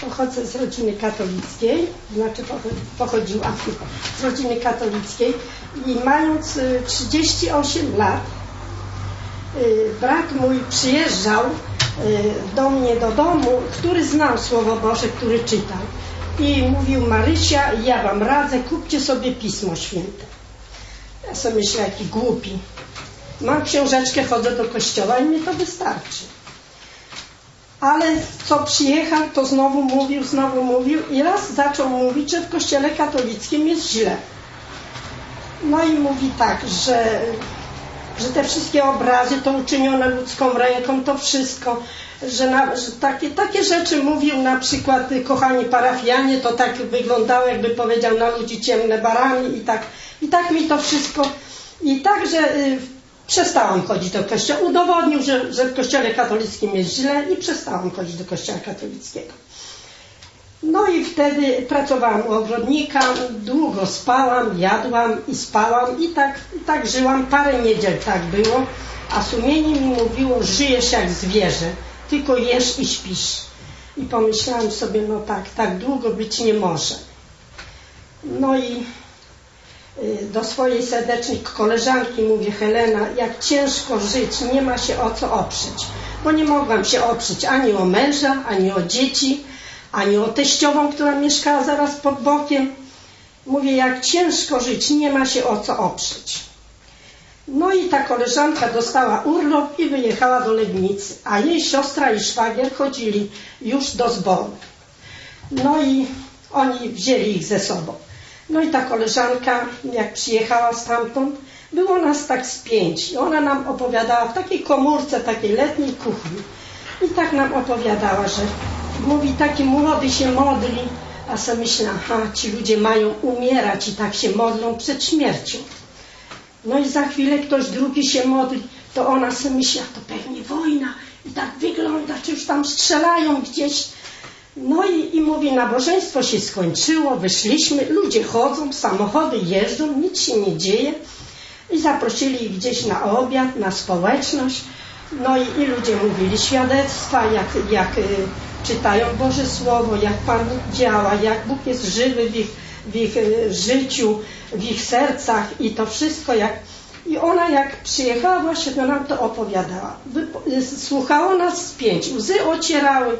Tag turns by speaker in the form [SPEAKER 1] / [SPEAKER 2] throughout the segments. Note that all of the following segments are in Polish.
[SPEAKER 1] Pochodzę z rodziny katolickiej, znaczy pochodziłam z rodziny katolickiej i mając y, 38 lat, y, brat mój przyjeżdżał y, do mnie do domu, który znał Słowo Boże, który czytał. I mówił, Marysia, ja wam radzę, kupcie sobie Pismo Święte. Ja sobie myślę, jaki głupi. Mam książeczkę, chodzę do kościoła i mi to wystarczy. Ale co przyjechał, to znowu mówił, znowu mówił i raz zaczął mówić, że w kościele katolickim jest źle. No i mówi tak, że, że te wszystkie obrazy to uczynione ludzką ręką, to wszystko, że, na, że takie, takie rzeczy mówił na przykład kochani parafianie, to tak wyglądało jakby powiedział na ludzi ciemne barami i tak, i tak mi to wszystko i także y, przestałam chodzić do kościoła. Udowodnił, że, że w kościele katolickim jest źle i przestałam chodzić do kościoła katolickiego. No i wtedy pracowałam u ogrodnika, długo spałam, jadłam i spałam i tak, tak żyłam. Parę niedziel tak było, a sumienie mi mówiło, żyjesz jak zwierzę, tylko jesz i śpisz. I pomyślałam sobie, no tak, tak długo być nie może. No i do swojej serdecznej koleżanki mówię, Helena, jak ciężko żyć, nie ma się o co oprzeć. Bo nie mogłam się oprzeć ani o męża, ani o dzieci, ani o teściową, która mieszkała zaraz pod bokiem. Mówię, jak ciężko żyć, nie ma się o co oprzeć. No i ta koleżanka dostała urlop i wyjechała do Legnicy, a jej siostra i szwagier chodzili już do zboru. No i oni wzięli ich ze sobą. No i ta koleżanka, jak przyjechała stamtąd, było nas tak z pięć. I ona nam opowiadała w takiej komórce, takiej letniej kuchni. I tak nam opowiadała, że mówi, taki młody się modli, a sobie myślę, aha, ci ludzie mają umierać i tak się modlą przed śmiercią. No i za chwilę ktoś drugi się modli, to ona sobie myśli, a to pewnie wojna i tak wygląda, czy już tam strzelają gdzieś. No i, i mówi, nabożeństwo się skończyło, wyszliśmy, ludzie chodzą, samochody jeżdżą, nic się nie dzieje. I zaprosili ich gdzieś na obiad, na społeczność. No i, i ludzie mówili świadectwa, jak, jak y, czytają Boże Słowo, jak Pan działa, jak Bóg jest żywy w ich, w ich y, życiu, w ich sercach i to wszystko jak... I ona jak przyjechała właśnie, to nam to opowiadała. Y, Słuchało nas z pięć, łzy ocierały,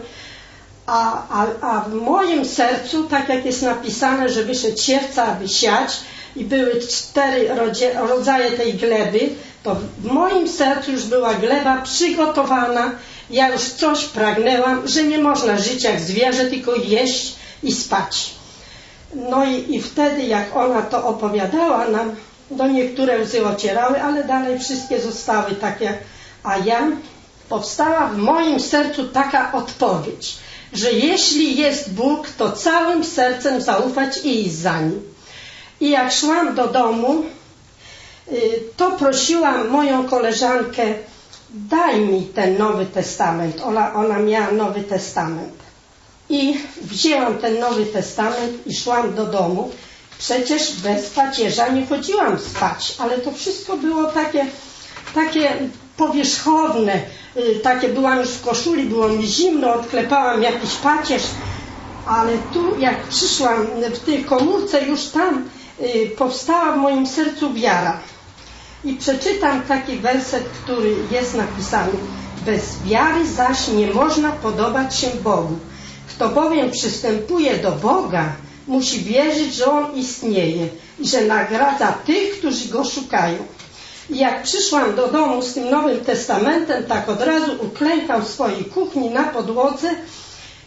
[SPEAKER 1] a, a, a w moim sercu, tak jak jest napisane, że wyszedł siewca, aby siać i były cztery rodzie, rodzaje tej gleby, to w moim sercu już była gleba przygotowana. Ja już coś pragnęłam, że nie można żyć jak zwierzę, tylko jeść i spać. No i, i wtedy, jak ona to opowiadała nam, do niektóre łzy ocierały, ale dalej wszystkie zostały takie. A ja powstała w moim sercu taka odpowiedź, że jeśli jest Bóg, to całym sercem zaufać i iść za Nim. I jak szłam do domu, y, to prosiłam moją koleżankę, daj mi ten Nowy Testament. Ona, ona miała Nowy Testament. I wzięłam ten Nowy Testament i szłam do domu. Przecież bez pacierza nie chodziłam spać, ale to wszystko było takie, takie powierzchowne. Y, Takie byłam już w koszuli, było mi zimno, odklepałam jakiś pacierz, ale tu jak przyszłam w tej komórce, już tam y, powstała w moim sercu wiara. I przeczytam taki werset, który jest napisany. Bez wiary zaś nie można podobać się Bogu. Kto bowiem przystępuje do Boga, musi wierzyć, że On istnieje i że nagradza tych, którzy Go szukają. Jak przyszłam do domu z tym Nowym Testamentem, tak od razu uklękłam w swojej kuchni na podłodze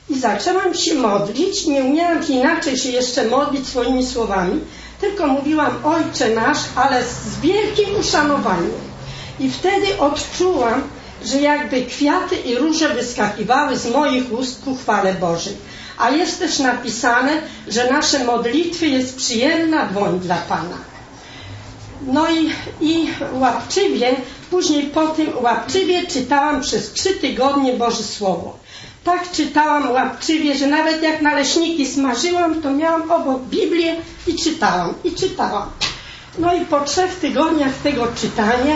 [SPEAKER 1] i zaczęłam się modlić. Nie umiałam inaczej się jeszcze modlić swoimi słowami, tylko mówiłam Ojcze nasz, ale z wielkim uszanowaniem. I wtedy odczułam, że jakby kwiaty i róże wyskakiwały z moich ust ku chwale Bożej. A jest też napisane, że nasze modlitwy jest przyjemna dłoń dla Pana. No i, i łapczywie, później po tym łapczywie czytałam przez trzy tygodnie Boże Słowo. Tak czytałam łapczywie, że nawet jak naleśniki smażyłam, to miałam obok Biblię i czytałam, i czytałam. No i po trzech tygodniach tego czytania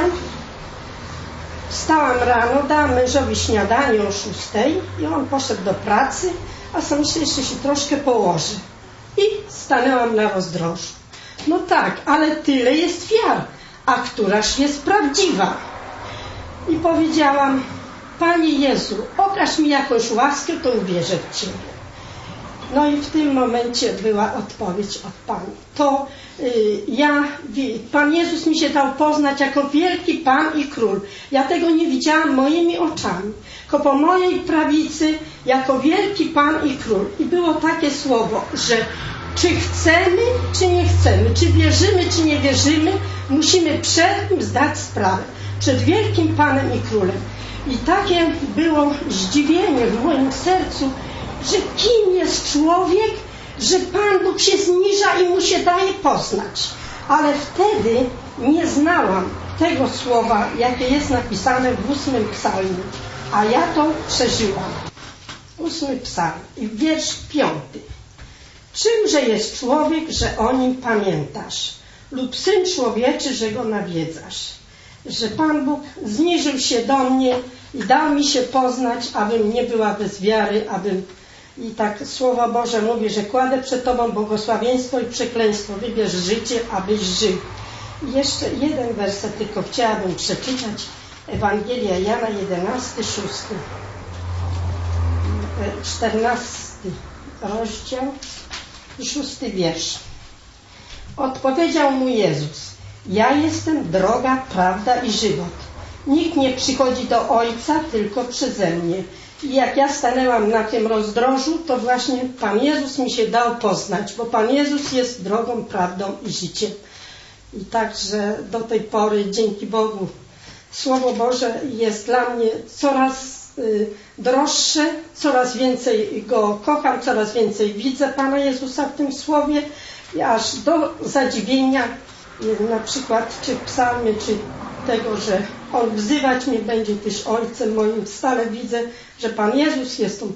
[SPEAKER 1] wstałam rano, dałam mężowi śniadanie o szóstej i on poszedł do pracy, a sam myślę, jeszcze się troszkę położę. I stanęłam na rozdrożu. No tak, ale tyle jest wiar, a któraż jest prawdziwa? I powiedziałam, Panie Jezu, okaż mi jakąś łaskę, to uwierzę w Ciebie. No i w tym momencie była odpowiedź od Pani. To y, ja, Pan Jezus mi się dał poznać jako wielki Pan i Król. Ja tego nie widziałam moimi oczami, tylko po mojej prawicy jako wielki Pan i Król. I było takie słowo, że czy chcemy, czy nie chcemy, czy wierzymy, czy nie wierzymy, musimy przed nim zdać sprawę. Przed wielkim Panem i Królem. I takie było zdziwienie w moim sercu, że kim jest człowiek, że Pan Bóg się zniża i mu się daje poznać. Ale wtedy nie znałam tego słowa, jakie jest napisane w ósmym psalmie, a ja to przeżyłam. Ósmy psalm i wiersz piąty. Czymże jest człowiek, że o nim pamiętasz? Lub syn człowieczy, że go nawiedzasz? Że Pan Bóg zniżył się do mnie i dał mi się poznać, abym nie była bez wiary, abym i tak Słowo Boże mówi, że kładę przed Tobą błogosławieństwo i przekleństwo. Wybierz życie, abyś żył. I jeszcze jeden werset tylko chciałabym przeczytać. Ewangelia Jana 11, 6. 14 rozdział szósty wiersz. Odpowiedział mu Jezus, ja jestem droga, prawda i żywot. Nikt nie przychodzi do Ojca tylko przeze mnie. I jak ja stanęłam na tym rozdrożu, to właśnie Pan Jezus mi się dał poznać, bo Pan Jezus jest drogą, prawdą i życiem. I także do tej pory, dzięki Bogu, Słowo Boże jest dla mnie coraz y, droższe, coraz więcej Go kocham, coraz więcej widzę Pana Jezusa w tym Słowie, aż do zadziwienia, y, na przykład czy w psalmie, czy tego, że On wzywać mnie będzie też Ojcem moim, stale widzę, że Pan Jezus jest tą